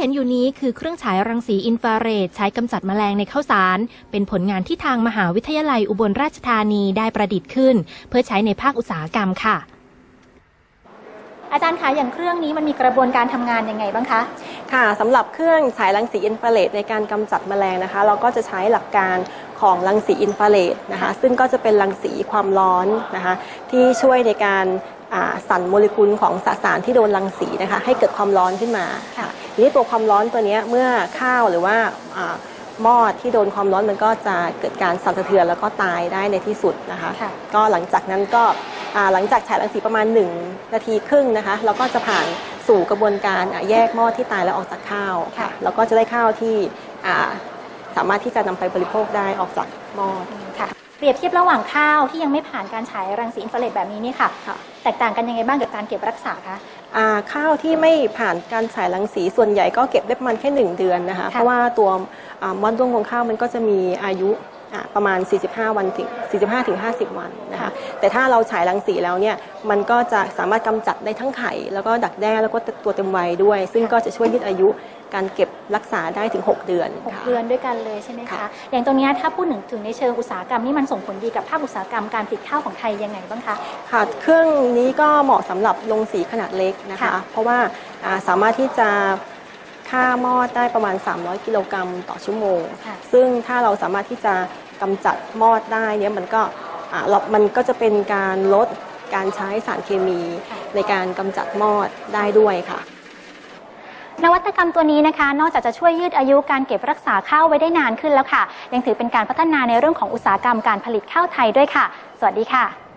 เห็นอยู่นี้คือเครื่องฉายรังสีอินฟราเรดใช้กำจัดแมลงในข้าวสาร เป็นผลงานที่ทางมหาวิทยาลัยอุบลราชธานีได้ประดิษฐ์ขึ้น เพื่อใช้ในภาคอุตสาหกรรมค่ะ อาจารย์คะอย่างเครื่องนี้มันมีกระบวนการทำงานยังไงบ้างคะค่ะสำหรับเครื่องฉายรังสีอินฟราเรดในการกำจัดแมลงนะคะ เราก็จะใช้หลักการของรังสีอินฟราเรดนะคะซึ่งก็จะเป็นรังสีความร้อนนะคะที่ช่วยในการอ่าสั่นโมเลกุลของสสารที่โดนรังสีนะคะให้เกิดความร้อนขึ้นมาค่ะ ทีนี้ตัวความร้อนตัวเนี้ยเมื่อข้าวหรือว่าอ่าหม้อที่โดนความร้อนมันก็จะเกิดการสั่นสะเทือนแล้วก็ตายได้ในที่สุดนะคะค่ะก็หลังจากนั้นก็อ่าหลังจากฉายรังสีประมาณ 1 นาทีครึ่งนะคะเราก็จะผ่านสู่กระบวนการอะแยกหม้อที่ตายแล้วออกจากข้าวค่ะแล้วก็จะได้ข้าวที่อ่าสามารถที่จะนำไปบริโภคได้ออกจากหม้อค่ะ เปรียบเทียบระหว่างข้าวที่ยังไม่ผ่านการฉายรังสีอินฟราเรดแบบนี้นี่ค่ะ ค่ะ แตกต่างกันยังไงบ้างกับการเก็บรักษาคะ อ่าข้าวที่ไม่ผ่านการฉายรังสีส่วนใหญ่ก็เก็บได้ประมาณแค่ 1 เดือนนะคะ เพราะว่าตัวอ่ามอดด้วงของข้าวมันก็จะมีอายุอ่า ประมาณ 45 วันถึง 45ถึง50 วันนะคะแต่ถ้าเราฉายรังสีแล้วเนี่ยมันก็จะสามารถกำจัดได้ทั้งไข่ แล้วก็ดักแด้แล้วก็ตัวเต็มวัยด้วย ซึ่งก็จะช่วยยืดอายุการเก็บรักษาได้ถึง 6 เดือนหกค่ะเดือนด้วยกันเลยใช่ไหมคะค่ะอย่างตรงเนี้ยถ้าพูดถึงถึงในเชิงอุตสาหกรรมนี่มันส่งผลดีกับภาคอุตสาหกรรมการผลิตข้าวของไทยยังไงบ้างคะค่ะเครื่องนี้ก็เหมาะสำหรับลงสีขนาดเล็กนะคะค่ะเพราะว่าอ่าสามารถที่จะ ฆ่ามอดได้ประมาณ 300 กิโลกรัมต่อชั่วโมง ค่ะ ซึ่งถ้าเราสามารถที่จะกำจัดมอดได้เนี่ยมันก็อ่าเรามันก็จะเป็นการลดการใช้สารเคมีค่ะในการกำจัดมอดได้ด้วยค่ะ นวัตกรรมตัวนี้นะคะ นอกจากจะช่วยยืดอายุการเก็บรักษาข้าวไว้ได้นานขึ้นแล้วค่ะ ยังถือเป็นการพัฒนาในเรื่องของอุตสาหกรรมการผลิตข้าวไทยด้วยค่ะ สวัสดีค่ะ